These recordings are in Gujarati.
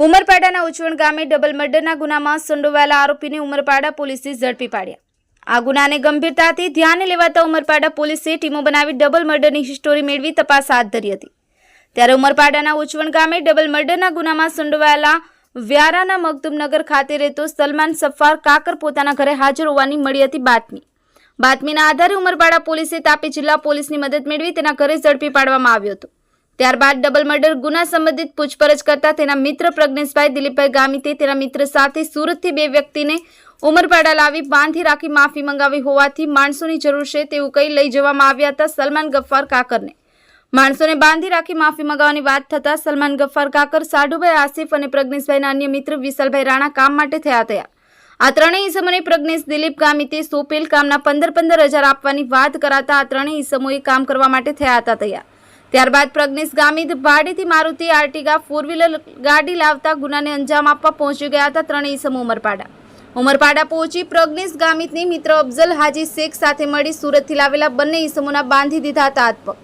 ઉમરપાડાના ઉચવણ ગામે ડબલ મર્ડરના ગુનામાં સંડોવાયેલા આરોપીને ઉમરપાડા પોલીસે ઝડપી પાડ્યા. આ ગુનાને ગંભીરતાથી ધ્યાને લેવાતા ઉમરપાડા પોલીસે ટીમો બનાવી ડબલ મર્ડરની હિસ્ટોરી મેળવી તપાસ હાથ ધરી હતી. ત્યારે ઉમરપાડાના ઉચવણ ગામે ડબલ મર્ડરના ગુનામાં સંડોવાયેલા વ્યારાના મગદુમનગર ખાતે રહેતો સલમાન સફાર કાકર પોતાના ઘરે હાજર હોવાની મળી હતી બાતમી. બાતમીના આધારે ઉમરપાડા પોલીસે તાપી જિલ્લા પોલીસની મદદ મેળવી તેના ઘરે ઝડપી પાડવામાં આવ્યો હતો. ત્યારબાદ ડબલ મર્ડર, ગુના સંબંધિત પૂછપરછ કરતા તેના મિત્ર પ્રજ્ઞેશભાઈ દિલીપભાઈ ગામિતે તેના મિત્ર સાથે સુરતથી બે વ્યક્તિને ઉમરપાડા લાવી બાંધી રાખી માફી મંગાવી હોવાથી માણસોની જરૂર છે તેવું કહી લઈ જવામાં આવ્યા હતા સલમાન ગફ્ફાર કાકરને. માણસોને બાંધી રાખી માફી મંગાવવાની વાત થતાં સલમાન ગફ્ફાર કાકર સાઢુભાઈ આસિફ અને પ્રજ્ઞેશભાઈના અન્ય મિત્ર વિશાલભાઈ રાણા કામ માટે થયા થયા. આ ત્રણેય ઈસમોને પ્રજ્ઞેશ દિલીપ ગામિતે સોપેલ કામના પંદર પંદર હજાર આપવાની વાત કરાતા આ ત્રણેય ઈસમોએ કામ કરવા માટે થયા હતા તૈયાર. ત્યારબાદ પ્રજ્ઞેશ ગામિત ભાડેથી મારુતિ આર્ટિગા ફોર વ્હીલર ગાડી લાવતા ગુનાને અંજામ આપવા પહોંચી ગયા હતા ત્રણેય ઈસમો ઉમરપાડા. ઉમરપાડા પહોંચી પ્રજ્ઞેશ ગામિતની મિત્ર અફઝલ હાજી શેખ સાથે મળી સુરતથી લાવેલા બંને ઈસમોના બાંધી દીધા હતા હાથપગ.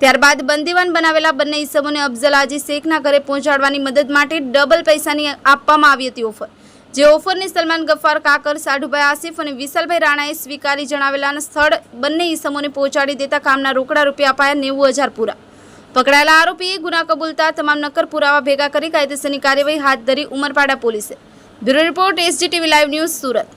ત્યારબાદ બંદીવાન બનાવેલા બંને ઈસમોને અફઝલ હાજી શેખના ઘરે પહોંચાડવાની મદદ માટે ડબલ પૈસાની આપવામાં આવી હતી ઓફર. જે ઓફરને સલમાન ગફ્ફાર, કાકર સાઢુભાઈ આસિફ અને વિશાલભાઈ રાણાએ સ્વીકારી જણાવેલા સ્થળ બંને ઈસમોને પહોંચાડી દેતા કામના રોકડા રૂપિયા અપાયા નેવું હજાર પૂરા. પકડાયેલા આરોપીએ ગુના કબૂલતા તમામ નક્કર પુરાવા ભેગા કરી કાયદેસરની કાર્યવાહી હાથ ધરી ઉમરપાડા પોલીસે. Bureau report SGTV live news Surat.